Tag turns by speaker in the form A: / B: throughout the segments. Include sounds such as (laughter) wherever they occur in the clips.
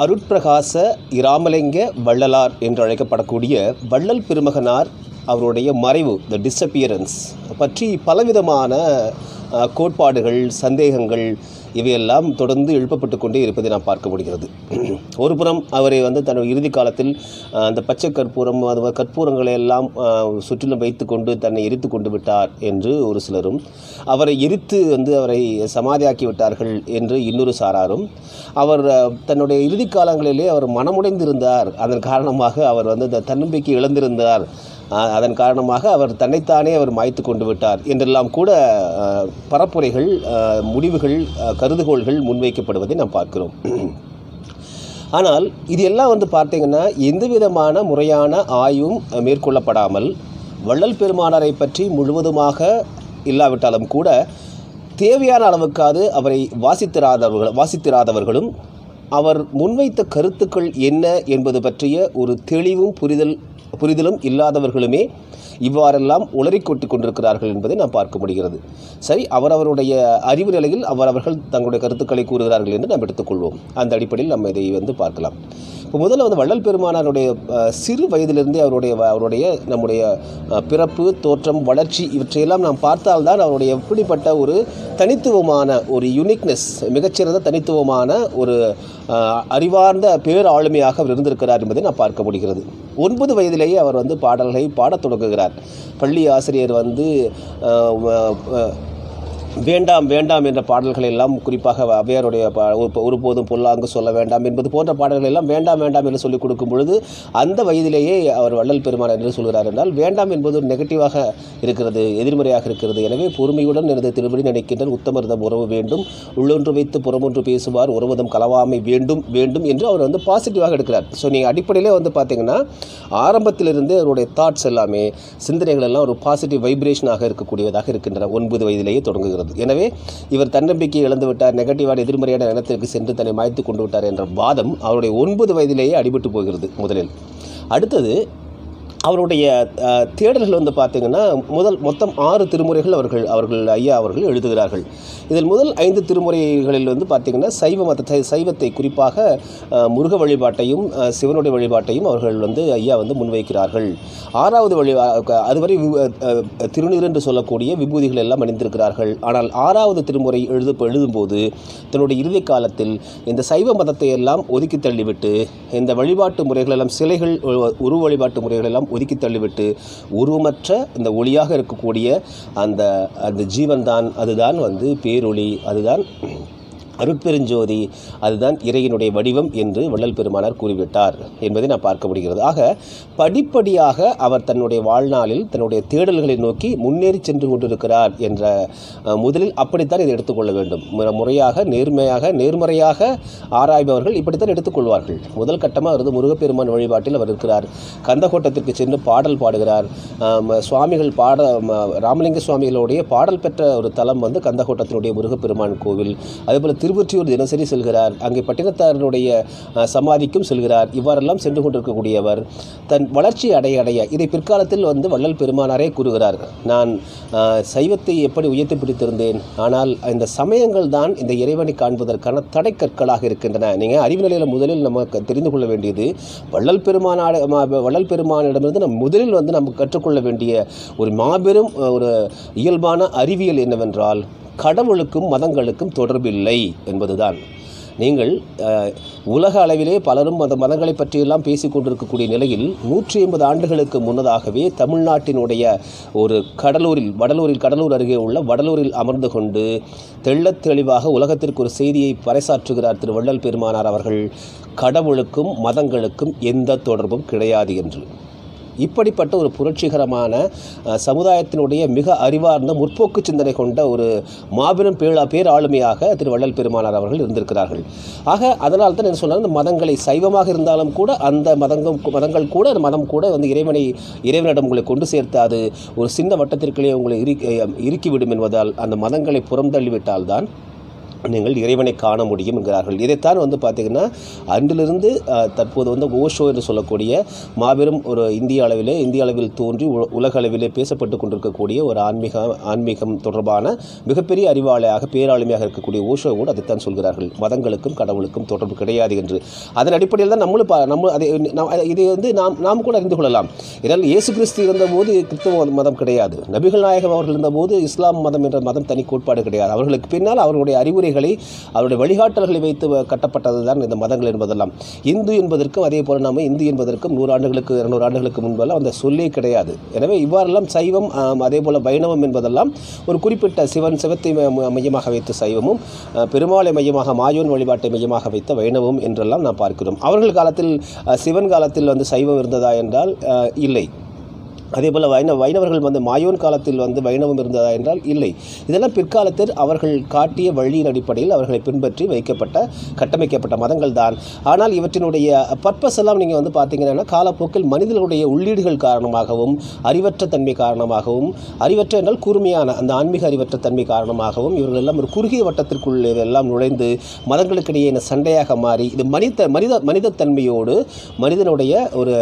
A: அருட்பிரகாச இராமலிங்க வள்ளலார் என்று அழைக்கப்படக்கூடிய வள்ளல் பெருமகனார் அவருடைய மறைவு த டிஸப்பியரன்ஸ் பற்றி பலவிதமான கோட்பாடுகள் சந்தேகங்கள் இவையெல்லாம் தொடர்ந்து எழுப்பப்பட்டு கொண்டே இருப்பதை நாம் பார்க்க முடிகிறது. ஒரு புறம் அவரை வந்து தன்னுடைய இறுதி காலத்தில் அந்த பச்சை கற்பூரம் அது கற்பூரங்களை எல்லாம் சுற்றிலும் வைத்து கொண்டு தன்னை எரித்து கொண்டு விட்டார் என்று ஒரு சிலரும் அவரை எரித்து வந்து அவரை சமாதியாக்கி விட்டார்கள் என்று இன்னொரு சாராரும் அவர் தன்னுடைய இறுதி காலங்களிலே அவர் மனமுடைந்திருந்தார். அதன் காரணமாக அவர் வந்து இந்த தன்னம்பிக்கை இழந்திருந்தார். அதன் காரணமாக அவர் தன்னைத்தானே அவர் மாய்த்து கொண்டு விட்டார். என்றெல்லாம் கூட பரப்புரைகள் முடிவுகள் கருதுகோள்கள் முன்வைக்கப்படுவதை நாம் பார்க்கிறோம். (clears throat) ஆனால் இது எல்லாம் வந்து பார்த்தீங்கன்னா எந்த விதமான முறையான ஆய்வும் மேற்கொள்ளப்படாமல் வள்ளல் பெருமானாரை பற்றி முழுவதுமாக இல்லாவிட்டாலும் கூட தேவையான அளவுக்காது அவரை வாசித்திராதவர்கள் வாசித்திராதவர்களும் அவர் முன்வைத்த கருத்துக்கள் என்ன என்பது பற்றிய ஒரு தெளிவும் புரிதல் புரிதலும் இல்லாதவர்களுமே இவ்வாறெல்லாம் உளறிக்கொட்டி கொண்டிருக்கிறார்கள் என்பதை நாம் பார்க்க முடிகிறது. சரி அவரவருடைய அறிவு நிலையில் அவரவர்கள் தங்களுடைய கருத்துக்களை கூறுகிறார்கள் என்று நாம் எடுத்துக்கொள்வோம் அந்த அடிப்படையில் நம்ம இதை வந்து பார்க்கலாம். இப்போ முதல்ல வந்து வள்ளல் பெருமானாருடைய சிறு வயதிலிருந்தே அவருடைய அவருடைய நம்முடைய பிறப்பு தோற்றம் வளர்ச்சி இவற்றையெல்லாம் நாம் பார்த்தால்தான் அவருடைய எப்படிப்பட்ட ஒரு தனித்துவமான ஒரு யுனிக்னஸ் மிகச்சிறந்த தனித்துவமான ஒரு அறிவார்ந்த பேர் ஆளுமையாக அவர் இருந்திருக்கிறார் என்பதை நான் பார்க்க முடிகிறது. ஒன்பது வயதிலேயே அவர் வந்து பாடல்களை பாடத் தொடங்குகிறார். பள்ளி ஆசிரியர் வந்து வேண்டாம் வேண்டாம் என்ற பாடல்கள் எல்லாம் குறிப்பாக அவையாருடைய ஒரு- ஒருபோதும் பொல்லாங்கு சொல்ல வேண்டாம் என்பது போன்ற பாடல்கள் எல்லாம் வேண்டாம் வேண்டாம் என்று சொல்லிக் கொடுக்கும் பொழுது அந்த வயதிலேயே அவர் வள்ளல் பெருமான் என்று சொல்கிறார் என்றால் வேண்டாம் என்பது ஒரு நெகட்டிவாக இருக்கிறது எதிர்மறையாக இருக்கிறது. எனவே பொறுமையுடன் எனது திருவடி நினைக்கின்றன உத்தமர்தம் உறவு வேண்டும் உள்ளொன்று வைத்து புறமொன்று பேசுவார் உறவுதம் கலவாமை வேண்டும் வேண்டும் என்று அவர் வந்து பாசிட்டிவாக எடுக்கிறார். ஸோ நீங்கள் அடிப்படையிலே வந்து பார்த்தீங்கன்னா ஆரம்பத்திலிருந்தே அவருடைய தாட்ஸ் எல்லாமே சிந்தனைகள் எல்லாம் ஒரு பாசிட்டிவ் வைப்ரேஷனாக இருக்கக்கூடியதாக இருக்கின்றன. ஒன்பது வயதிலேயே தொடங்குகிறது. எனவே இவர் தன்னம்பிக்கை இழந்துவிட்டார் நெகட்டிவான எதிர்மறையான எண்ணத்திற்கு சென்று தன்னை மாய்த்து கொண்டு விட்டார் என்ற வாதம் அவருடைய ஒன்பது வயதிலேயே அடிபட்டு போகிறது முதலில். அடுத்தது அவருடைய தேடல்கள் வந்து பார்த்திங்கன்னா முதல் மொத்தம் ஆறு திருமுறைகள் அவர்கள் அவர்கள் ஐயா அவர்கள் எழுதுகிறார்கள். இதில் முதல் ஐந்து திருமுறைகளில் வந்து பார்த்திங்கன்னா சைவ மதத்தை சைவத்தை குறிப்பாக முருக வழிபாட்டையும் சிவனுடைய வழிபாட்டையும் அவர்கள் வந்து ஐயா வந்து முன்வைக்கிறார்கள். ஆறாவது வழி அதுவரை திருநீர் என்று சொல்லக்கூடிய விபூதிகள் எல்லாம் அணிந்திருக்கிறார்கள். ஆனால் ஆறாவது திருமுறை எழுது எழுதும்போது தன்னுடைய இறுதி காலத்தில் இந்த சைவ மதத்தை எல்லாம் ஒதுக்கி தள்ளிவிட்டு இந்த வழிபாட்டு முறைகள் எல்லாம் சிலைகள் உ- உருவ வழிபாட்டு முறைகள் எல்லாம் ஒதுக்கி தள்ளிவிட்டு உருவமற்ற இந்த ஒளியாக இருக்கக்கூடிய அந்த அந்த ஜீவன்தான் அதுதான் வந்து பேரொளி அதுதான் அருட்பெருஞ்சோதி அதுதான் இறையினுடைய வடிவம் என்று வள்ளல் பெருமானார் கூறிவிட்டார் என்பதை நான் பார்க்க முடிகிறது. ஆக படிப்படியாக அவர் தன்னுடைய வாழ்நாளில் தன்னுடைய தேடல்களை நோக்கி முன்னேறி சென்று கொண்டிருக்கிறார் என்ற முதலில் அப்படித்தான் இதை எடுத்துக்கொள்ள வேண்டும். முற- முறையாக நேர்மையாக நேர்மறையாக ஆராய்பவர்கள் இப்படித்தான் எடுத்துக்கொள்வார்கள் முதல் கட்டமாக வந்து முருகப்பெருமான் வழிபாட்டில் அவர் இருக்கிறார். கந்தகோட்டத்திற்கு சென்று பாடல் பாடுகிறார். சுவாமிகள் பாட ராமலிங்க சுவாமிகளுடைய பாடல் பெற்ற ஒரு தலம் வந்து கந்தகோட்டத்தினுடைய முருகப்பெருமான் கோவில். அதேபோல் திருவொற்றியூர் தினசரி செல்கிறார். அங்கே பட்டினத்தாரனுடைய சமாதிக்கும் செல்கிறார். இவ்வாறெல்லாம் சென்று கொண்டிருக்கக்கூடியவர் தன் வளர்ச்சி அடைய அடைய இதை பிற்காலத்தில் வந்து வள்ளல் பெருமானாரே கூறுகிறார். நான் சைவத்தை எப்படி உயர்த்தி பிடித்திருந்தேன்? ஆனால் இந்த சமயங்கள் தான் இந்த இறைவனை காண்பதற்கான தடை கற்களாக இருக்கின்றன. நீங்கள் அறிவு நிலையில் முதலில் நமக்கு தெரிந்து கொள்ள வேண்டியது வள்ளல் பெருமானாட வள்ளல் பெருமானிடமிருந்து நம் முதலில் வந்து நம்ம கற்றுக்கொள்ள வேண்டிய ஒரு மாபெரும் ஒரு இயல்பான அறிவியல் என்னவென்றால் கடவுளுக்கும் மதங்களுக்கும் தொடர்பில்லை என்பதுதான். நீங்கள் உலக அளவிலே பலரும் அந்த மதங்களை பற்றியெல்லாம் பேசிக்கொண்டிருக்கக்கூடிய நிலையில் நூற்றி ஐம்பது ஆண்டுகளுக்கு முன்னதாகவே தமிழ்நாட்டினுடைய ஒரு கடலூரில் வடலூரில் கடலூர் அருகே உள்ள வடலூரில் அமர்ந்து கொண்டு தெள்ளத் தெளிவாக உலகத்திற்கு ஒரு செய்தியை பறைசாற்றுகிறார் திரு வள்ளல் பெருமானார் அவர்கள் கடவுளுக்கும் மதங்களுக்கும் எந்த தொடர்பும் கிடையாது என்று. இப்படிப்பட்ட ஒரு புரட்சிகரமான சமுதாயத்தினுடைய மிக அறிவார்ந்த முற்போக்கு சிந்தனை கொண்ட ஒரு மாபெரும் பேழா பேராளுமையாக திரு வள்ளல் பெருமானார் அவர்கள் இருந்திருக்கிறார்கள். ஆக அதனால் தான் என்ன சொன்னார் இந்த மதங்களை சைவமாக இருந்தாலும் கூட அந்த மதங்கம் மதங்கள் கூட அந்த மதம் கூட வந்து இறைவனை இறைவனிடம் உங்களை கொண்டு சேர்த்தாது ஒரு சின்ன வட்டத்திற்குள்ளே உங்களை இறுக்கி இறுக்கிவிடும் என்பதால் அந்த மதங்களை புறம் தள்ளிவிட்டால்தான் நீங்கள் இறைவனை காண முடியும் என்கிறார்கள். இதைத்தான் வந்து பார்த்திங்கன்னா அன்றிலிருந்து தற்போது வந்து ஓஷோ என்று சொல்லக்கூடிய மாபெரும் ஒரு இந்திய அளவிலே இந்திய அளவில் தோன்றி உ- உலக அளவிலே பேசப்பட்டு கொண்டிருக்கக்கூடிய ஒரு ஆன்மீக ஆன்மீகம் தொடர்பான மிகப்பெரிய அறிவாளியாக பேராளுமையாக இருக்கக்கூடிய ஓஷோ கூட அதைத்தான் சொல்கிறார்கள். மதங்களுக்கும் கடவுளுக்கும் தொடர்பு கிடையாது என்று. அதன் அடிப்படையில் தான் நம்மளும் நம்ம அதை நாம் இதை வந்து நாம் நாம் கூட அறிந்து கொள்ளலாம். இதனால் இயேசு கிறிஸ்து இருந்தபோது கிறிஸ்தவ மதம் கிடையாது. நபிகள் நாயகம் அவர்கள் இருந்தபோது இஸ்லாம் மதம் என்ற மதம் தனி கோட்பாடு கிடையாது. அவர்களுக்கு பின்னால் அவர்களுடைய கொள்கைகளை அவருடைய வழிகாட்டல்களை வைத்து கட்டப்பட்டது தான் இந்த மதங்கள் என்பதெல்லாம். இந்து என்பதற்கும் அதே போல் நாம இந்து என்பதற்கும் நூறு ஆண்டுகளுக்கு இரநூறு ஆண்டுகளுக்கு முன்பெல்லாம் அந்த சொல்லே கிடையாது. எனவே இவ்வாறெல்லாம் சைவம் அதே போல் வைணவம் என்பதெல்லாம் ஒரு குறிப்பிட்ட சிவன் சிவத்தை ம- ம- மையமாக வைத்த சைவமும் பெருமாளை மையமாக மாயோன் வழிபாட்டை மையமாக வைத்த வைணவம் என்றெல்லாம் நாம் பார்க்கிறோம். அவர்கள் காலத்தில் சிவன் காலத்தில் வந்து சைவம் இருந்ததா என்றால் இல்லை. அதே போல் வைணவ வைணவர்கள் வந்து மாயோன் காலத்தில் வந்து வைணவம் இருந்ததா என்றால் இல்லை. இதெல்லாம் பிற்காலத்தில் அவர்கள் காட்டிய வழியின் அடிப்படையில் அவர்களை பின்பற்றி வைக்கப்பட்ட கட்டமைக்கப்பட்ட மதங்கள் தான். ஆனால் இவற்றினுடைய பர்பஸ் எல்லாம் நீங்கள் வந்து பார்த்தீங்கன்னா காலப்போக்கில் மனிதர்களுடைய உள்ளீடுகள் காரணமாகவும் அறிவற்ற தன்மை காரணமாகவும் அறிவற்ற என்றால் கூர்மையான அந்த ஆன்மீக அறிவற்ற தன்மை காரணமாகவும் இவர்கள் எல்லாம் ஒரு குறுகிய வட்டத்திற்குள் இதெல்லாம் நுழைந்து மதங்களுக்கிடையே சண்டையாக மாறி இது மனித மனித மனிதத்தன்மையோடு மனிதனுடைய ஒரு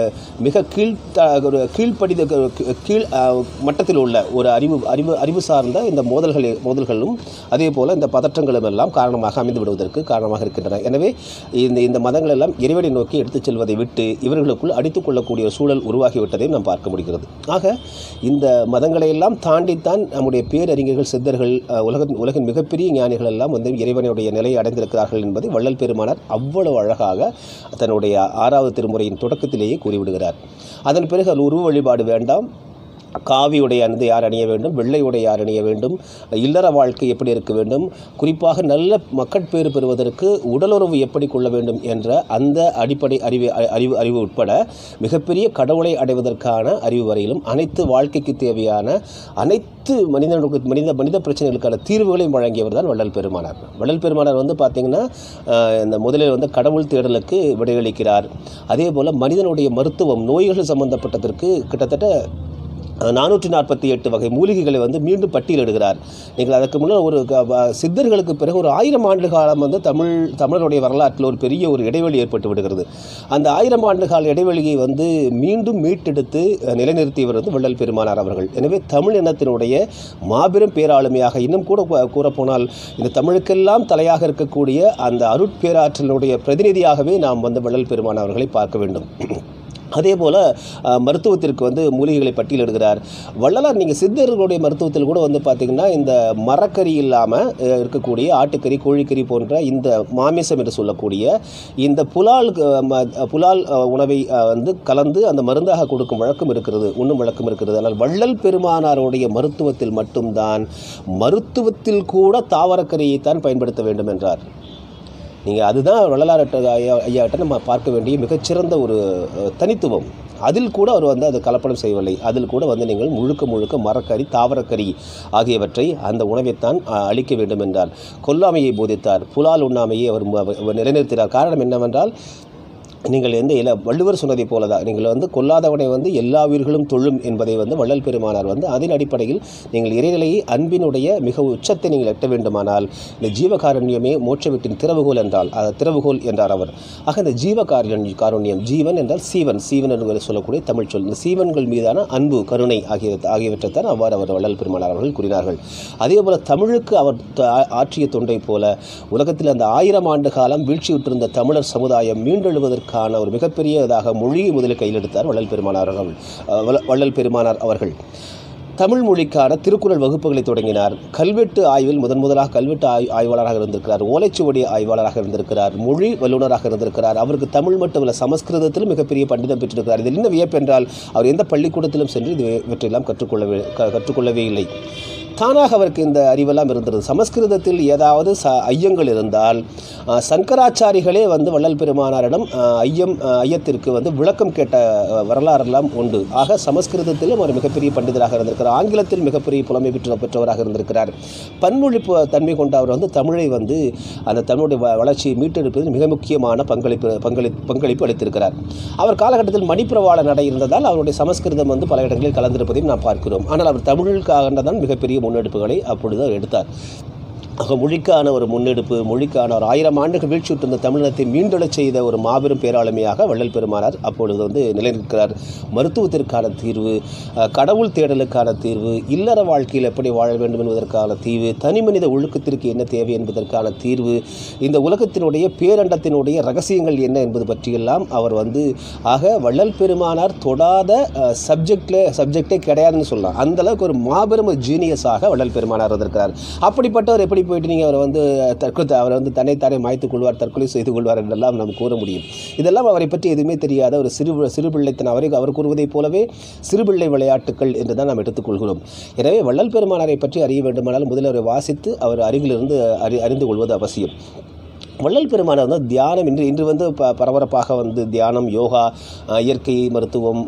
A: மிக கீழ் ஒரு கீழ்ப்படித கீழ் மட்டத்தில் உள்ள ஒரு அறிவு அறிவு அறிவு சார்ந்த இந்த மோதல்கள் மோதல்களும் அதே போல் இந்த பதற்றங்களும் எல்லாம் காரணமாக அமைந்து விடுவதற்கு காரணமாக இருக்கின்றன. எனவே இந்த இந்த மதங்கள் எல்லாம் இறைவனை நோக்கி எடுத்துச் செல்வதை விட்டு இவர்களுக்குள் அடித்துக் கொள்ளக்கூடிய சூழல் உருவாகிவிட்டதையும் நாம் பார்க்க முடிகிறது. ஆக இந்த மதங்களை எல்லாம் தாண்டித்தான் நம்முடைய பேரறிஞர்கள் சித்தர்கள் அஹ், உலக உலகின் மிகப்பெரிய ஞானிகள் எல்லாம் வந்து இறைவனுடைய நிலையை அடைந்திருக்கிறார்கள் என்பதை வள்ளல் பெருமானார் அவ்வளவு அழகாக தன்னுடைய ஆறாவது திருமுறையின் தொடக்கத்திலேயே கூறிவிடுகிறார். அதன் பிறகு அது உருவ வழிபாடு வேண்டும் வேண்டாம் காவி உடை அணிந்து யார் அணிய வேண்டும் வெள்ளை உடை யார் அணிய வேண்டும் இல்லற வாழ்க்கை எப்படி இருக்க வேண்டும் குறிப்பாக நல்ல மக்கட்பேறு பெறுவதற்கு உடலுறவு எப்படி கொள்ள வேண்டும் என்ற அந்த அடிப்படை அறிவு அறிவு அறிவு உட்பட மிகப்பெரிய கடவுளை அடைவதற்கான அறிவு வரையிலும் அனைத்து வாழ்க்கைக்கு தேவையான அனைத்து மனிதனுக்கு மனித மனித பிரச்சனைகளுக்கான தீர்வுகளையும் வழங்கியவர் தான் வள்ளல் பெருமானார். வள்ளல் பெருமானார் வந்து பார்த்திங்கன்னா இந்த முதலில் வந்து கடவுள் தேடலுக்கு விடையளிக்கிறார். அதே போல் மனிதனுடைய மருத்துவம் நோய்கள் சம்பந்தப்பட்டதற்கு கிட்டத்தட்ட நானூற்றி நாற்பத்தி எட்டு வகை மூலிகைகளை வந்து மீண்டும் பட்டியலிடுகிறார் நீங்கள் அதற்கு முன்னால் ஒரு க- வ- சித்தர்களுக்கு பிறகு ஒரு ஆயிரம் ஆண்டு காலம் வந்து தமிழ் தமிழருடைய வரலாற்றில் ஒரு பெரிய ஒரு இடைவெளி ஏற்பட்டு விடுகிறது. அந்த ஆயிரம் ஆண்டு கால இடைவெளியை வந்து மீண்டும் மீட்டெடுத்து நிலைநிறுத்தியவர் வந்து வள்ளல் பெருமானார் அவர்கள். எனவே தமிழ் இனத்தினுடைய மாபெரும் பேராளுமையாக இன்னும் கூட கூறப்போனால் இந்த தமிழுக்கெல்லாம் தலையாக இருக்கக்கூடிய அந்த அருட்பேராற்றலினுடைய பிரதிநிதியாகவே நாம் வந்து வள்ளல் பெருமானார் அவர்களை பார்க்க வேண்டும். அதே போல் மருத்துவத்திற்கு வந்து மூலிகைகளை பட்டியலிடுகிறார். வள்ளலார் நீங்கள் சித்தர்களுடைய மருத்துவத்தில் கூட வந்து பார்த்திங்கன்னா இந்த மரக்கறி இல்லாமல் இருக்கக்கூடிய ஆட்டுக்கறி கோழிக்கறி போன்ற இந்த மாமிசம் என்று சொல்லக்கூடிய இந்த புலால் புலால் உணவை வந்து கலந்து அந்த மருந்தாக கொடுக்கும் வழக்கம் இருக்கிறது உண்ணும் வழக்கம் இருக்கிறது. ஆனால் வள்ளல் பெருமானாருடைய மருத்துவத்தில் மட்டும்தான் மருத்துவத்தில் கூட தாவரக்கறியைத்தான் பயன்படுத்த வேண்டும் என்றார். நீங்கள் அதுதான் வள்ளலார் ஐயா ஐயாட்ட நம்ம பார்க்க வேண்டிய மிகச்சிறந்த ஒரு தனித்துவம். அதில் கூட அவர் வந்து அது கலப்படம் செய்யவில்லை. அதில் கூட வந்து நீங்கள் முழுக்க முழுக்க மரக்கறி தாவரக்கறி ஆகியவற்றை அந்த உணவைத்தான் அளிக்க வேண்டும் என்றார் கொல்லாமையை போதித்தார். புலால் உண்ணாமையை அவர் அவர் நிலைநிறுத்தினார். காரணம் என்னவென்றால் நீங்கள் எந்த இல வள்ளுவர் சொன்னதை போல தான் நீங்கள் வந்து கொல்லாதவனை வந்து எல்லா உயிர்களும் தொழும் என்பதை வந்து வள்ளல் பெருமானார் வந்து அதன் அடிப்படையில் நீங்கள் இறைநிலையை அன்பினுடைய மிக உச்சத்தை நீங்கள் எட்ட வேண்டுமானால் இந்த ஜீவகாருண்யமே மோட்சவீட்டின் திறவுகோல் என்றால் திறவுகோல் என்றார் அவர். ஆக இந்த ஜீவகாருண்ய காருண்யம் ஜீவன் என்றால் சீவன். சீவன் என்று சொல்லக்கூடிய தமிழ் சொல். இந்த சீவன்கள் மீதான அன்பு கருணை ஆகிய ஆகியவற்றைத்தான் அவ்வாறு அவர் வள்ளல் பெருமானார் அவர்கள் கூறினார்கள். அதே போல் தமிழுக்கு அவர் ஆற்றிய தொண்டை போல உலகத்தில் அந்த ஆயிரம் ஆண்டு காலம் வீழ்ச்சியுற்றிருந்த தமிழர் சமுதாயம் மீண்டெழுவதற்கு அழகான ஒரு மிகப்பெரிய இதாக மொழியை முதலில் கையில் எடுத்தார் வள்ளல் பெருமானார் அவர்கள். வள்ளல் பெருமானார் அவர்கள். தமிழ் மொழிக்கான திருக்குறள் வகுப்புகளை தொடங்கினார். கல்வெட்டு ஆய்வில் முதன் முதலாக கல்வெட்டு ஆய் ஆய்வாளராக இருந்திருக்கிறார். ஓலைச்சுவடி ஆய்வாளராக இருந்திருக்கிறார். மொழி வல்லுநராக இருந்திருக்கிறார். அவருக்கு தமிழ் மட்டுமல்ல சமஸ்கிருதத்திலும் மிகப்பெரிய பண்டிதம் பெற்றிருக்கிறார். இதில் என்ன வியப்பென்றால் அவர் எந்த பள்ளிக்கூடத்திலும் சென்று இது இவற்றையெல்லாம் கற்றுக்கொள்ளவே கற்றுக்கொள்ளவே இல்லை. தானாக அவருக்கு இந்த அறிவெல்லாம் இருந்தது. சமஸ்கிருதத்தில் ஏதாவது ச ஐயங்கள் இருந்தால் சங்கராச்சாரிகளே வந்து வள்ளல் பெருமானாரிடம் ஐயம் ஐயத்திற்கு வந்து விளக்கம் கேட்ட வரலாறெல்லாம் உண்டு. ஆக சமஸ்கிருதத்திலும் ஒரு மிகப்பெரிய பண்டிதராக இருந்திருக்கிறார். ஆங்கிலத்தில் மிகப்பெரிய புலமை பெற்ற பெற்றவராக இருந்திருக்கிறார். பன்மொழி தன்மை கொண்ட அவர் வந்து தமிழை வந்து அந்த தமிழுடைய வ- வளர்ச்சியை மீட்டெடுப்பதில் மிக முக்கியமான பங்களிப்பு பங்களி பங்களிப்பு அளித்திருக்கிறார். அவர் காலகட்டத்தில் மணிப்பிரவாள நடை இருந்ததால் அவருடைய சமஸ்கிருதம் வந்து பல இடங்களில் கலந்திருப்பதையும் நாம் பார்க்கிறோம். ஆனால் அவர் தமிழுக்காக தான் மிகப்பெரிய முன்னெடுப்புகளை அப்பொழுது அவர் எடுத்தார். ஆக மொழிக்கான ஒரு முன்னெடுப்பு மொழிக்கான ஒரு ஆயிரம் ஆண்டுகள் வீழ்ச்சியுற்று இருந்த தமிழினத்தை மீண்டெழச் செய்த ஒரு மாபெரும் பேராளுமையாக வள்ளல் பெருமானார் அப்பொழுது வந்து நிலைநிற்கிறார். மருத்துவத்திற்கான தீர்வு கடவுள் தேடலுக்கான தீர்வு இல்லற வாழ்க்கையில் எப்படி வாழ வேண்டும் என்பதற்கான தீர்வு தனி மனித ஒழுக்கத்திற்கு என்ன தேவை என்பதற்கான தீர்வு இந்த உலகத்தினுடைய பேரண்டத்தினுடைய ரகசியங்கள் என்ன என்பது பற்றியெல்லாம் அவர் வந்து ஆக வள்ளல் பெருமானார் தொடாத சப்ஜெக்டில் சப்ஜெக்டே கிடையாதுன்னு சொல்லலாம். அந்த அளவுக்கு ஒரு மாபெரும் ஜீனியஸாக வள்ளல் பெருமானார் வந்திருக்கிறார். அப்படிப்பட்டவர் எப்படி போயிட்டு நீங்கள் அவரை வந்து தற்கொலை அவர் வந்து தன்னைத்தானே மாய்த்துக் கொள்வார் தற்கொலை செய்து கொள்வார் என்றெல்லாம் நாம் கூற முடியும். இதெல்லாம் அவரை பற்றி எதுவுமே தெரியாத ஒரு சிறு சிறு பிள்ளைத்தன் அவரை அவர் கூறுவதைப் போலவே சிறுபிள்ளை விளையாட்டுக்கள் என்று தான் நாம் எடுத்துக்கொள்கிறோம். எனவே வள்ளல் பெருமானாரை பற்றி அறிய வேண்டுமானால் முதலில் அவரை வாசித்து அவர் அருகிலிருந்து அறி அறிந்து கொள்வது அவசியம். வள்ளல் பெருமானார் வந்து தியானம் இன்று இன்று வந்து ப பரபரப்பாக வந்து தியானம் யோகா இயற்கை மருத்துவம்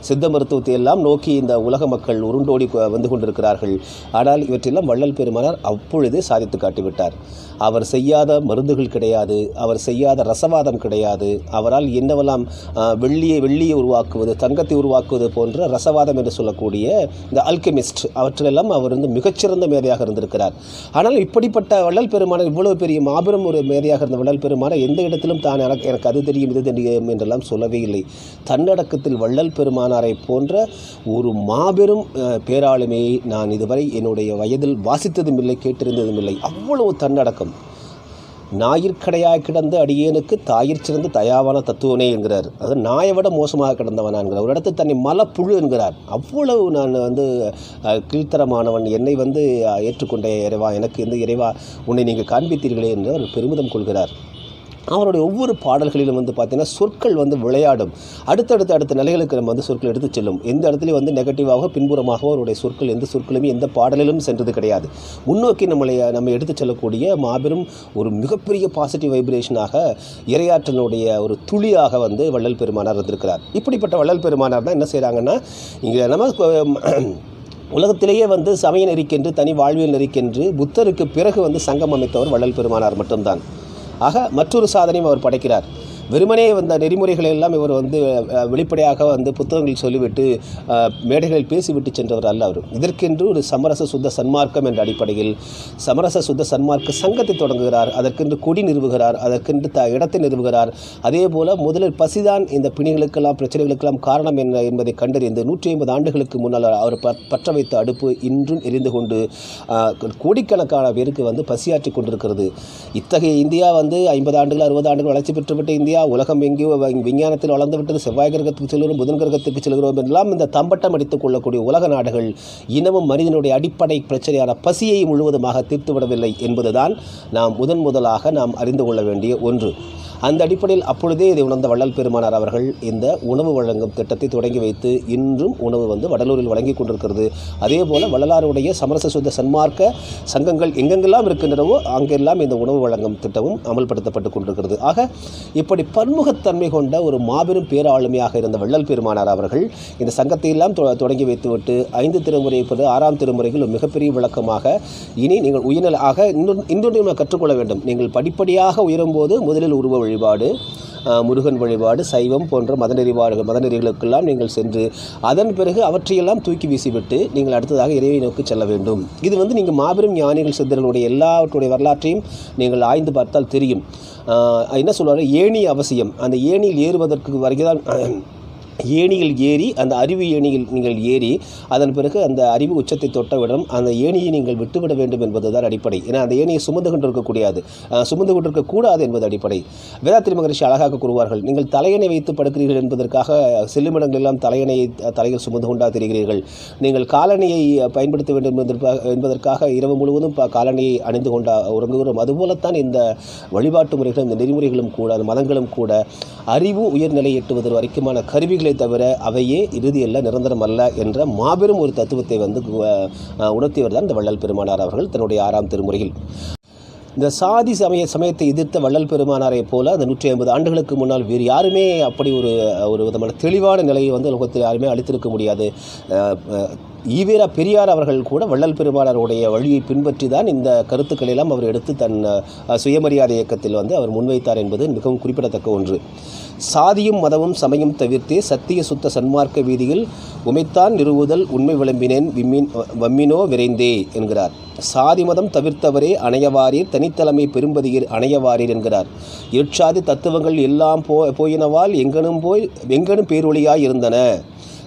A: சித்த மருத்துவத்தை எல்லாம் நோக்கி இந்த உலக மக்கள் உருண்டோடி கொ- வந்து கொண்டிருக்கிறார்கள். ஆனால் இவற்றெல்லாம் வள்ளல் பெருமானார் அப்பொழுதே சாதித்து காட்டிவிட்டார். அவர் செய்யாத மருந்துகள் கிடையாது அவர் செய்யாத ரசவாதம் கிடையாது அவரால் என்னவெல்லாம் வெள்ளியை வெள்ளியை உருவாக்குவது தங்கத்தை உருவாக்குவது போன்ற ரசவாதம் என்று சொல்லக்கூடிய இந்த அல்கெமிஸ்ட் அவற்றிலெல்லாம் அவர் வந்து மிகச்சிறந்த மேதையாக இருந்திருக்கிறார். ஆனால் இப்படிப்பட்ட வள்ளல் பெருமானார் இவ்வளவு பெரிய மாபெரும் ஒரு மேதையாக இருந்த வள்ளல் பெருமான எந்த இடத்திலும் தான் எனக்கு எனக்கு அது தெரியும் இது தெரியும் என்றெல்லாம் சொல்லவே இல்லை. தன்னடக்கத்தில் வள்ளல் பெருமானாரை போன்ற ஒரு மாபெரும் அஹ், பேராளுமையை நான் இதுவரை என்னுடைய வயதில் வாசித்ததும் இல்லை கேட்டிருந்ததும் இல்லை. அவ்வளவு தன்னடக்கம். ஞாயிற்கடையாய் கிடந்த அடியேனுக்கு தாயிற் சிறந்த தயாவான தத்துவனே என்கிறார். அது நாயை விட மோசமாக கிடந்தவனா என்கிறார். ஒரு இடத்துல தன்னை மலப்புழு என்கிறார். அவ்வளவு நான் வந்து கீழ்த்தரமானவன். என்னை வந்து ஏற்றுக்கொண்டே ஏற்றுக்கொண்ட இறைவா எனக்கு இந்த இறைவா உன்னை நீங்கள் காண்பித்தீர்களே என்று அவர் பெருமிதம் கொள்கிறார். அவருடைய ஒவ்வொரு பாடல்களிலும் வந்து பார்த்தீங்கன்னா சொற்கள் வந்து விளையாடும். அடுத்தடுத்த அடுத்த நிலைகளுக்கு நம்ம வந்து சொற்கள் எடுத்துச் செல்லும். எந்த இடத்துலையும் வந்து நெகட்டிவாக பின்புறமாக அவருடைய சொற்கள் எந்த சொற்களுமே எந்த பாடலிலும் சென்றது கிடையாது. முன்னோக்கி நம்மளை நம்ம எடுத்துச் செல்லக்கூடிய மாபெரும் ஒரு மிகப்பெரிய பாசிட்டிவ் வைப்ரேஷனாக இரையாற்றனுடைய ஒரு துளியாக வந்து வள்ளல் பெருமானார் இருந்திருக்கிறார். இப்படிப்பட்ட வள்ளல் பெருமானார் தான் என்ன செய்கிறாங்கன்னா இங்கே நம்ம உலகத்திலேயே வந்து சமய நெறிக்கென்று தனி வாழ்வியல் நெறிக்கென்று புத்தருக்கு பிறகு வந்து சங்கம் அமைத்தவர் வள்ளல் பெருமானார் மட்டும்தான். ஆக மற்றொரு சாதனையும் அவர் படைக்கிறார். வெறுமனே வந்த நெறிமுறைகளை எல்லாம் இவர் வந்து வெளிப்படையாக வந்து புத்தகங்களில் சொல்லிவிட்டு மேடைகளில் பேசிவிட்டு சென்றவர் அல்ல அவர். இதற்கென்று ஒரு சமரச சுத்த சன்மார்க்கம் என்ற அடிப்படையில் சமரச சுத்த சன்மார்க்க சங்கத்தை தொடங்குகிறார் அதற்கென்று கொடி நிறுவுகிறார் அதற்கென்று த இடத்தை நிறுவுகிறார். அதே போல் முதலில் பசிதான் இந்த பிணிகளுக்கெல்லாம் பிரச்சனைகளுக்கெல்லாம் காரணம் என்ன என்பதை கண்டறிந்து நூற்றி ஐம்பது ஆண்டுகளுக்கு முன்னால் அவர் ப- பற்ற வைத்த அடுப்பு இன்றும் எரிந்து கொண்டு கோடிக்கணக்கான பேருக்கு வந்து பசியாற்றி கொண்டிருக்கிறது. இத்தகைய இந்தியா வந்து ஐம்பது ஆண்டுகள் அறுபது ஆண்டுகள் வளர்ச்சி பெற்றுவிட்ட இந்தியா உலகம் எங்கேயோ விஞ்ஞானத்தில் வளர்ந்து விட்டது செவ்வாய் கிரகத்துக்கு செல்கிறோம் புதன் கிரகத்துக்கு செல்கிறோம் எல்லாம் இந்த தம்பட்டம் அடித்துக் கொள்ளக்கூடிய உலக நாடுகள் இனமும் மனிதனுடைய அடிப்படை பிரச்சனையான பசியை முழுவதுமாக தீர்த்துவிடவில்லை என்பதுதான் நாம் முதன் முதலாக நாம் அறிந்து கொள்ள வேண்டிய ஒன்று. அந்த அடிப்படையில் அப்பொழுதே இதை உணர்ந்த வள்ளல் பெருமானார் அவர்கள் இந்த உணவு வழங்கும் திட்டத்தை தொடங்கி வைத்து இன்றும் உணவு வந்து வடலூரில் வழங்கி கொண்டிருக்கிறது. அதே போல வள்ளலாருடைய சமரச சுத்த சன்மார்க்க சங்கங்கள் எங்கெங்கெல்லாம் இருக்கின்றனவோ அங்கெல்லாம் இந்த உணவு வழங்கும் திட்டமும் அமல்படுத்தப்பட்டு கொண்டிருக்கிறது. ஆக இப்படி பன்முகத்தன்மை கொண்ட ஒரு மாபெரும் பேராளுமையாக இருந்த வள்ளல் பெருமானார் அவர்கள் இந்த சங்கத்தை எல்லாம் தொ- தொடங்கி வைத்துவிட்டு ஐந்து திருமுறை இப்போது ஆறாம் திருமுறையில் ஒரு மிகப்பெரிய விளக்கமாக இனி நீங்கள் உயர்நிலை ஆக இன்னொன்று இன்னொன்று கற்றுக்கொள்ள வேண்டும். நீங்கள் படிப்படியாக உயரும்போது முதலில் உருவ வழிபாடு முருகன் வழிபாடு சைவம் போன்ற மதநெறிவாடுகள் மதநெறிகளுக்கெல்லாம் நீங்கள் சென்று அதன் பிறகு அவற்றையெல்லாம் தூக்கி வீசிவிட்டு நீங்கள் அடுத்ததாக இறைவை நோக்கி செல்ல வேண்டும். இது வந்து நீங்கள் மாபெரும் ஞானிகள் சித்தர்களுடைய எல்லாவற்றுடைய வரலாற்றையும் நீங்கள் ஆய்ந்து பார்த்தால் தெரியும். என்ன சொல்வார்? ஏணி அவசியம். அந்த ஏணியில் ஏறுவதற்கு வரைதான் ஏணியில் ஏறி அந்த அறிவு ஏணியில் நீங்கள் ஏறி அதன் பிறகு அந்த அறிவு உச்சத்தை தொட்டவிடம் அந்த ஏணியை நீங்கள் விட்டுவிட வேண்டும் என்பதுதான் அடிப்படை. ஏன்னா அந்த ஏணியை சுமந்து கொண்டு இருக்கக்கூடியது சுமந்து கொண்டிருக்க கூடாது என்பது அடிப்படை. வேதாத்திரி மகரிஷி அழகாக கூறுவார்கள் நீங்கள் தலையணை வைத்து படுக்கிறீர்கள் என்பதற்காக செல்லுமிடங்கள் எல்லாம் தலையணையை தலையில் சுமந்து கொண்டா தெரிகிறீர்கள். நீங்கள் காலணியை பயன்படுத்த வேண்டும் என்பதற்காக என்பதற்காக இரவு முழுவதும் காலணியை அணிந்து கொண்டா உறங்குகிறோம். அதுபோலத்தான் இந்த வழிபாட்டு முறைகளும் இந்த நெறிமுறைகளும் கூட அந்த மதங்களும் கூட அறிவு உயர்நிலை எட்டுவதற்கு வரைக்குமான கருவிகள் தவிர அவையே இறுதியல்ல நிரந்தரம் அல்ல என்ற மாபெரும் ஒரு தத்துவத்தை வந்து உணர்த்தியவர் தான் இந்த வள்ளல் பெருமானார் அவர்கள் தன்னுடைய ஆறாம் திருமுறையில். இந்த சாதி சமய சமயத்தை எதிர்த்த வள்ளல் பெருமானாரை போல அந்த நூற்றி ஐம்பது ஆண்டுகளுக்கு முன்னால் வேறு யாருமே அப்படி ஒரு ஒரு விதமான தெளிவான நிலையை வந்து உலகத்தில் யாருமே அளித்திருக்க முடியாது. ஈவேரா பெரியார் அவர்கள் கூட வள்ளல் பெருமானாருடைய வழியை பின்பற்றி தான் இந்த கருத்துக்கள் எல்லாம் அவர் எடுத்து தன் சுயமரியாதை இயக்கத்தில் வந்து அவர் முன்வைத்தார் என்பது மிகவும் குறிப்பிடத்தக்க ஒன்று. சாதியும் மதமும் சமயம் தவிர்த்தே சத்திய சுத்த சன்மார்க்க வீதியில் உமைத்தான் நிறுவுதல் உண்மை விளம்பினேன் விம்மின் வம்மினோ விரைந்தே என்கிறார். சாதி மதம் தவிர்த்தவரே அணையவாரீர் தனித்தலைமை பெரும்பதியர் அணையவாரீர் என்கிறார். இருட்சாதி தத்துவங்கள் எல்லாம் போ போயினவால் எங்கனும் போய் எங்கனும் பேரொழியாய் இருந்தன.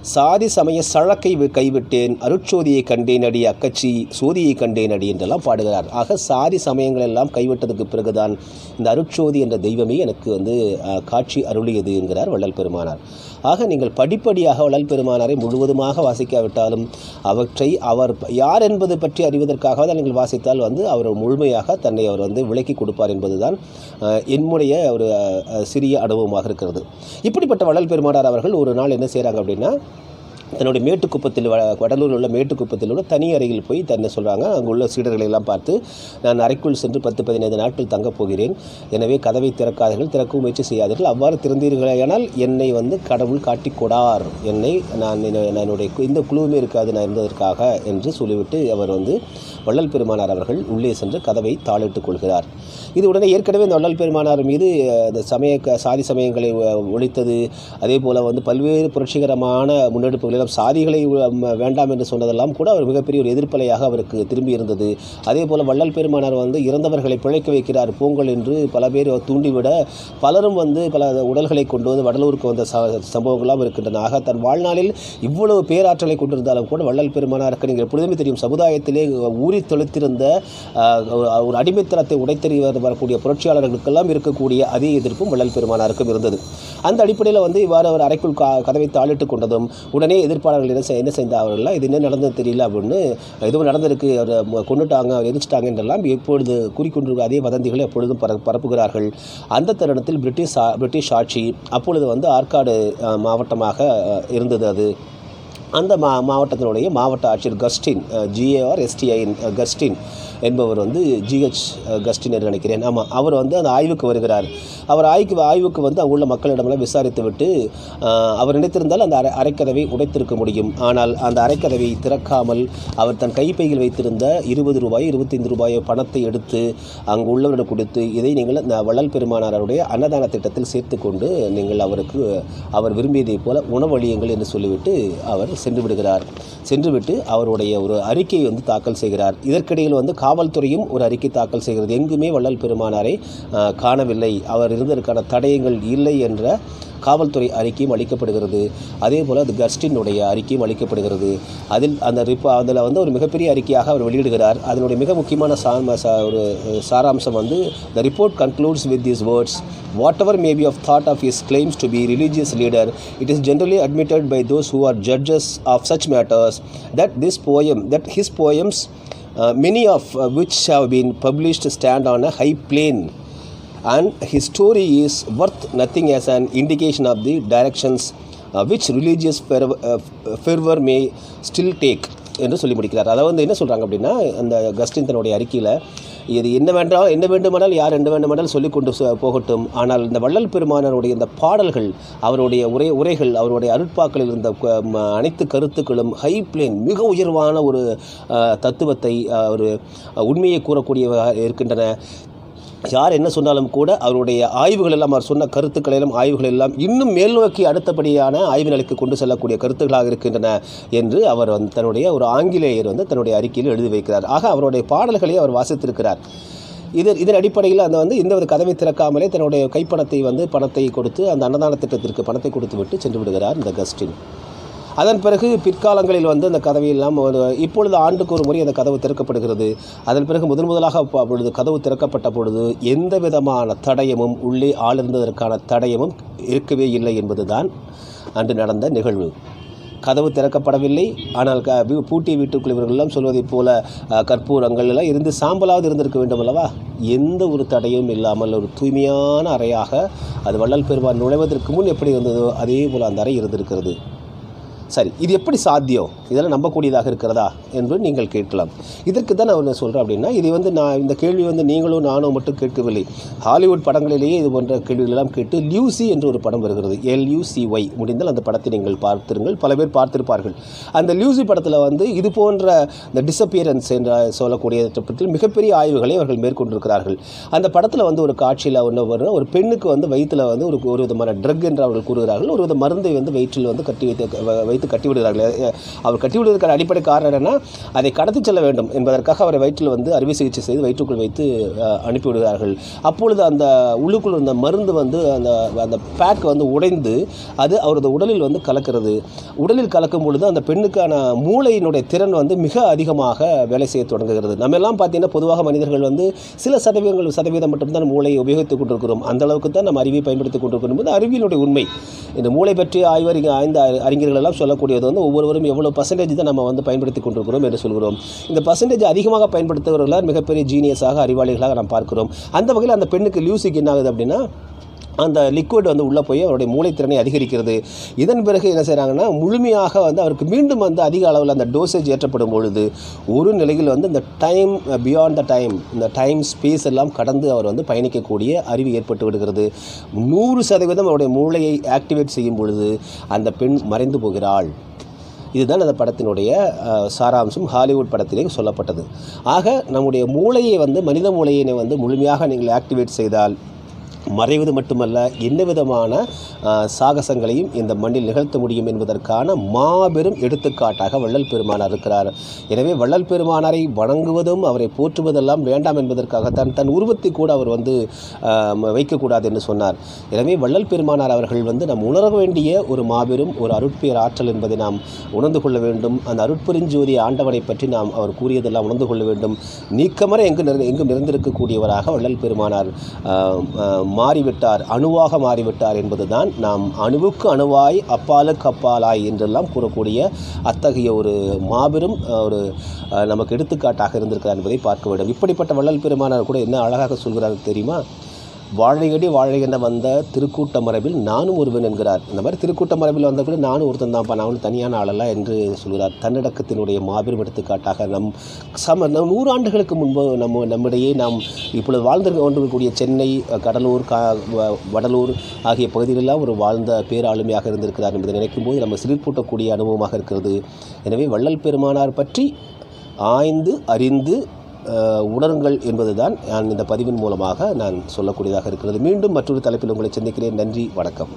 A: சாதி சமய சழக்கை வி- கைவிட்டேன் அருட்சோதியை கண்டேன் அடி அக்கச்சி சோதியை கண்டேன் அடி என்றெல்லாம் பாடுகிறார். ஆக சாதி சமயங்கள் எல்லாம் கைவிட்டதுக்கு பிறகுதான் இந்த அருட்சோதி என்ற தெய்வமே எனக்கு வந்து காட்சி அருளியது என்கிறார் வள்ளல் பெருமானார். ஆக நீங்கள் படிப்படியாக வள்ளல் பெருமானாரை முழுவதுமாக வாசிக்காவிட்டாலும் அவற்றை அவர் யார் என்பது பற்றி அறிவதற்காக நீங்கள் வாசித்தால் வந்து அவர் முழுமையாக தன்னை அவர் வந்து விளக்கி கொடுப்பார் என்பதுதான் என்னுடைய ஒரு சிறிய அனுபவமாக இருக்கிறது. இப்படிப்பட்ட வள்ளல் பெருமானார் அவர்கள் ஒரு நாள் என்ன செய்கிறாங்க அப்படின்னா தன்னுடைய மேட்டுக்குப்பத்தில் வ- வடலூரில் உள்ள மேட்டுக்குப்பத்தில் உள்ள தனி அறையில் போய் தன்னை சொல்கிறாங்க அங்கே உள்ள சீடர்களை எல்லாம் பார்த்து நான் அறைக்குள் சென்று பத்து பதினைந்து நாட்கள் தங்கப் போகிறேன். எனவே கதவை திறக்காதீர்கள் திறக்கவும் முயற்சி செய்யாதீர்கள். அவ்வாறு திறந்தீர்களானால் என்னை வந்து கடவுள் காட்டிக்கொடார். என்னை நான் என்னுடைய இந்த குழுவுமே இருக்காது நான் இருந்ததற்காக என்று சொல்லிவிட்டு அவர் வந்து வள்ளல் பெருமானார் அவர்கள் உள்ளே சென்று கதவை தாளிட்டுக் கொள்கிறார். இது உடனே ஏற்கனவே இந்த வள்ளல் பெருமானார் மீது இந்த சமய சாதி சமயங்களை ஒழித்தது அதே போல் வந்து பல்வேறு புரட்சிகரமான முன்னெடுப்புகளிலும் சாதிகளை வேண்டாம் என்று சொன்னதெல்லாம் கூட அவர் மிகப்பெரிய ஒரு எதிர்ப்பலையாக அவருக்கு திரும்பி இருந்தது அதே போல் வள்ளல் பெருமானார் வந்து இறந்தவர்களை பிழைக்க வைக்கிறார் போங்கள் என்று பல பேர் தூண்டிவிட பலரும் வந்து பல உடல்களை கொண்டு வந்து வடலூருக்கு வந்த ச- இருக்கின்றன. ஆக தன் வாழ்நாளில் இவ்வளவு பேராற்றலை கொண்டிருந்தாலும் கூட வள்ளல் பெருமானாருக்கு நீங்கள் எப்பொழுதுமே தெரியும் சமுதாயத்திலே ஊறி தொழுத்திருந்த ஒரு- அடிமைத்தனத்தை உடைத்தெறி வரக்கூடிய புரட்சியாளர்களுக்கெல்லாம் இருக்கக்கூடிய அதே எதிர்ப்பும் வள்ளல் பெருமானாருக்கும் இருந்தது. அந்த அடிப்படையில் வந்து இவ்வாறு அவர் அறைக்குள் கா கதவை தாளிட்டு கொண்டதும் உடனே எதிர்ப்பாளர்கள் என்ன செய்- என்ன செய்தார்கள் இது என்ன நடந்தது தெரியல அப்படின்னு எதுவும் நடந்திருக்கு அவர் கொண்டுட்டாங்க அவர் எரிச்சிட்டாங்க என்றெல்லாம் இப்பொழுது கூறிக்கொண்டிருக்க அதே வதந்திகளை எப்பொழுதும் பர பரப்புகிறார்கள். அந்த தருணத்தில் பிரிட்டிஷ் பிரிட்டிஷ் ஆட்சி அப்பொழுது வந்து ஆற்காடு மாவட்டமாக இருந்தது அது. அந்த மா மாவட்டத்தினுடைய மாவட்ட ஆட்சியர் கஸ்டின் ஜிஏஆர் எஸ்டிஐன் கஸ்டின் என்பவர் வந்து ஜிஹெச் கஸ்டின் என்று நினைக்கிறேன். ஆமாம் அவர் வந்து அந்த ஆய்வுக்கு வருகிறார். அவர் ஆய்வுக்கு ஆய்வுக்கு வந்து அங்குள்ள மக்களிடமெல்லாம் விசாரித்து விட்டு அவர் நினைத்திருந்தால் அந்த அரை அரைக்கதவை உடைத்திருக்க முடியும். ஆனால் அந்த அரைக்கதவை திறக்காமல் அவர் தன் கைப்பையில் வைத்திருந்த இருபது ரூபாய் இருபத்தைந்து ரூபாய் பணத்தை எடுத்து அங்கு உள்ளவரிடம் கொடுத்து இதை நீங்கள் இந்த வள்ளல் பெருமானாருடைய அன்னதான திட்டத்தில் சேர்த்து கொண்டு நீங்கள் அவருக்கு அவர் விரும்பியதைப் போல உணவழியுங்கள் என்று சொல்லிவிட்டு அவர் சென்று விடுகிறார் சென்றுவிட்டு அவருடைய ஒரு அறிக்கையை வந்து தாக்கல் செய்கிறார். இதற்கிடையில் வந்து காவல்துறையும் ஒரு அறிக்கை தாக்கல் செய்கிறது. எங்குமே வள்ளல் பெருமானாரை காணவில்லை. அவர் இருந்ததற்கான தடயங்கள் இல்லை என்ற காவல்துறை அறிக்கையும் அளிக்கப்படுகிறது அதே போல் அது கஸ்டினுடைய அறிக்கையும் அளிக்கப்படுகிறது அதில் அந்த ரிப்பா அதில் வந்து ஒரு மிகப்பெரிய அறிக்கையாக அவர் வெளியிடுகிறார் அதனுடைய மிக முக்கியமான சா ஒரு சாராம்சம் வந்து the report concludes with this words whatever may be of thought of his claims to be religious leader it is generally admitted by those who are judges of such matters that this poem that his poems many of which have been published stand on a high plane and his story is worth nothing as an indication of the directions uh, which religious fervor, uh, fervor may still take என்று சொல்லி முடிக்கிறார். அதாவது வந்து என்ன சொல்கிறாங்க அப்படின்னா அந்த கஸ்டின் தன்னுடைய அறிக்கையில் இது என்ன வேண்டாம் என்ன வேண்டுமானால் யார் என்ன வேண்டுமானால் சொல்லி கொண்டு போகட்டும். ஆனால் இந்த வள்ளல் பெருமானருடைய இந்த பாடல்கள் அவருடைய உரை உரைகள் அவருடைய அருட்பாக்களில் இருந்த அனைத்து கருத்துக்களும் ஹை பிளேன் மிக உயர்வான ஒரு தத்துவத்தை ஒரு உண்மையை கூறக்கூடியவாக இருக்கின்றன. யார் என்ன சொன்னாலும் கூட அவருடைய ஆய்வுகள் எல்லாம் அவர் சொன்ன கருத்துக்கள் எல்லாம் ஆய்வுகள் எல்லாம் இன்னும் மேல் நோக்கி அடுத்தபடியான ஆய்வு நிலைக்கு கொண்டு செல்லக்கூடிய கருத்துக்களாக இருக்கின்றன என்று அவர் வந்து தன்னுடைய ஒரு ஆங்கிலேயர் வந்து தன்னுடைய அறிக்கையில் எழுதி வைக்கிறார். ஆக அவருடைய பாடல்களை அவர் வாசித்திருக்கிறார். இது இதன் அடிப்படையில் அந்த வந்து எந்த ஒரு கதவை திறக்காமலே தன்னுடைய கைப்பணத்தை வந்து பணத்தை கொடுத்து அந்த அன்னதான திட்டத்திற்கு பணத்தை கொடுத்து விட்டு சென்று விடுகிறார் இந்த கஸ்டின். அதன் பிறகு பிற்காலங்களில் வந்து அந்த கதவையெல்லாம் ஒரு இப்பொழுது ஆண்டுக்கு ஒரு முறை அந்த கதவு திறக்கப்படுகிறது. அதன் பிறகு முதன் முதலாக அப்பொழுது கதவு திறக்கப்பட்ட பொழுது எந்த விதமான தடயமும் உள்ளே ஆளிருந்ததற்கான தடயமும் இருக்கவே இல்லை என்பதுதான் அன்று நடந்த நிகழ்வு. கதவு திறக்கப்படவில்லை. ஆனால் க வீ- பூட்டிய வீட்டுக்குள் இவர்களெல்லாம் சொல்வதைப் போல கற்பூரங்கள் எல்லாம் இருந்து சாம்பலாவது இருந்திருக்க வேண்டும் அல்லவா எந்த ஒரு தடையும் இல்லாமல் ஒரு தூய்மையான அறையாக அது வள்ளல் பெருமான் நுழைவதற்கு முன் எப்படி இருந்ததோ அதே போல் அந்த அறை இருந்திருக்கிறது. சரி இது எப்படி சாத்தியம்? இதெல்லாம் நம்பக்கூடியதாக இருக்கிறதா என்று நீங்கள் கேட்கலாம். இதற்கு தான் நான் என்ன சொல்கிறேன் அப்படின்னா இது வந்து நான் இந்த கேள்வி வந்து நீங்களும் நானும் மட்டும் கேட்கவில்லை. ஹாலிவுட் படங்களிலேயே இது போன்ற கேள்விகளெல்லாம் கேட்டு லியூசி என்று ஒரு படம் வருகிறது. எல்யூசிஒய் முடிந்தால் அந்த படத்தை நீங்கள் பார்த்திருங்கள். பல பேர் பார்த்திருப்பார்கள். அந்த லியூசி படத்தில் வந்து இது போன்ற இந்த டிசப்பியரன்ஸ் என்ற சொல்லக்கூடிய பற்றி மிகப்பெரிய ஆய்வுகளை அவர்கள் மேற்கொண்டிருக்கிறார்கள். அந்த படத்தில் வந்து ஒரு காட்சியில் ஒன்று வரும் ஒரு பெண்ணுக்கு வந்து வயிற்றில் வந்து ஒரு ஒரு விதமான ட்ரக் என்று அவர்கள் கூறுகிறார்கள். ஒரு வித மருந்தை வந்து வயிற்றில் வந்து கட்டி வைத்து வைத்து கட்டி விடுகிறார்கள் அவர் கட்டி விடுவதற்கான அடிப்படை காரணம் என்னன்னா அதை கடத்தி செல்ல வேண்டும் என்பதற்காக அவரை வயிற்றில் வந்து அறுவை சிகிச்சை செய்து வயிற்றுக்குள் வைத்து அனுப்பிவிடுகிறார்கள். அப்பொழுது அந்த உள்ளுக்குள் இருந்த மருந்து வந்து அந்த அந்த பேக் வந்து உடைந்து அது அவரது உடலில் வந்து கலக்கிறது. உடலில் கலக்கும் பொழுது அந்த பெண்ணுக்கான மூளையினுடைய திறன் வந்து மிக அதிகமாக வேலை செய்ய தொடங்குகிறது. நம்ம எல்லாம் பார்த்தீங்கன்னா பொதுவாக மனிதர்கள் வந்து சில சதவீதங்கள் சதவீதம் மட்டும்தான் மூளையை உபயோகித்துக் கொண்டிருக்கிறோம். அந்த அளவுக்கு தான் நம்ம அறிவியை பயன்படுத்திக் கொண்டிருக்கிறோம் போது அறிவியலுடைய உண்மை. இந்த மூளை பற்றி ஆய்வறிஞர் ஆய்ந்த அறிஞர்கள் எல்லாம் சொல்லக்கூடியது வந்து ஒவ்வொருவரும் எவ்வளோ பர்சன்டேஜ் தான் நம்ம வந்து பயன்படுத்தி கொண்டிருக்கிறோம் என்று சொல்கிறோம். இந்த பர்சன்டேஜ் அதிகமாக பயன்படுத்துகிறவர்களால் மிகப்பெரிய ஜீனியஸாக அறிவாளிகளாக நாம் பார்க்கிறோம். அந்த வகையில் அந்த பெண்ணுக்கு லியூசிக்கு என்ன ஆகுது அப்படின்னா அந்த லிக்விட் வந்து உள்ளே போய் அவருடைய மூளைத்திறனை அதிகரிக்கிறது. இதன் பிறகு என்ன செய்கிறாங்கன்னா முழுமையாக வந்து அவருக்கு மீண்டும் வந்து அதிக அளவில் அந்த டோசேஜ் ஏற்றப்படும் பொழுது ஒரு நிலையில் வந்து இந்த டைம் பியாண்ட் த டைம் இந்த டைம் ஸ்பேஸ் எல்லாம் கடந்து அவர் வந்து பயணிக்கக்கூடிய அறிவு ஏற்பட்டு விடுகிறது. நூறு சதவீதம் அவருடைய மூளையை ஆக்டிவேட் செய்யும் பொழுது அந்த பெண் மறைந்து போகிறாள். இதுதான் அந்த படத்தினுடைய சாராம்சம். ஹாலிவுட் படத்திலே சொல்லப்பட்டது. ஆக நம்முடைய மூளையை வந்து மனித மூளையினை வந்து முழுமையாக நீங்கள் ஆக்டிவேட் செய்தால் மறைவது மட்டுமல்ல என்ன விதமான சாகசங்களையும் இந்த மண்ணில் நிகழ்த்த முடியும் என்பதற்கான மாபெரும் எடுத்துக்காட்டாக வள்ளல் பெருமானார் இருக்கிறார். எனவே வள்ளல் பெருமானாரை வணங்குவதும் அவரை போற்றுவதெல்லாம் வேண்டாம் என்பதற்காகத்தான் தன் உருவத்தை கூட அவர் வந்து வைக்கக்கூடாது என்று சொன்னார். எனவே வள்ளல் பெருமானார் அவர்கள் வந்து நாம் உணர வேண்டிய ஒரு மாபெரும் ஒரு அருட்பேர் ஆற்றல் என்பதை நாம் உணர்ந்து கொள்ள வேண்டும். அந்த அருட்பெருஞ்சோதி ஆண்டவனை பற்றி நாம் அவர் கூறியதெல்லாம் உணர்ந்து கொள்ள வேண்டும். நீக்கமர எங்கு எங்கும் நிறைந்திருக்கக்கூடியவராக வள்ளல் பெருமானார் மாறிவிட்டார் அணுவாக மாறிவிட்டார் என்பதுதான் நாம் அணுவுக்கு அணுவாய் அப்பாலுக்கு அப்பாலாய் என்றெல்லாம் கூறக்கூடிய அத்தகைய ஒரு மாபெரும் ஒரு நமக்கு எடுத்துக்காட்டாக இருந்திருக்கிறார் என்பதை பார்க்க வேண்டும். இப்படிப்பட்ட வள்ளல் பெருமானார் கூட என்ன அழகாக சொல்கிறார் தெரியுமா? வாழையடி வாழை என வந்த திருக்கூட்ட மரபில் நானும் ஒருவன் என்கிறார். இந்த மாதிரி திருக்கூட்ட மரபில் வந்த கூட நானும் ஒருத்தன் தான்ப்பா. நான் தனியான ஆளல்ல என்று சொல்கிறார். தன்னடக்கத்தினுடைய மாபெரும் எடுத்துக்காட்டாக நம் சம நம் நூறு ஆண்டுகளுக்கு முன்பு நம்ம நம்மிடையே நாம் இப்பொழுது வாழ்ந்து கொண்டிருக்கக்கூடிய சென்னை கடலூர் கா வடலூர் ஆகிய பகுதிகளெல்லாம் ஒரு வாழ்ந்த பேராளுமையாக இருந்திருக்கிறார் என்பதை நினைக்கும் போது நம்ம சிலிர்ப்பூட்டக்கூடிய அனுபவமாக இருக்கிறது. எனவே வள்ளல் பெருமானார் பற்றி ஆய்ந்து அறிந்து உணருங்கள் என்பதுதான் நான் இந்த பதிவின் மூலமாக நான் சொல்லக்கூடியதாக இருக்கிறது. மீண்டும் மற்றொரு தலைப்பில் உங்களை சந்திக்கிறேன். நன்றி வணக்கம்.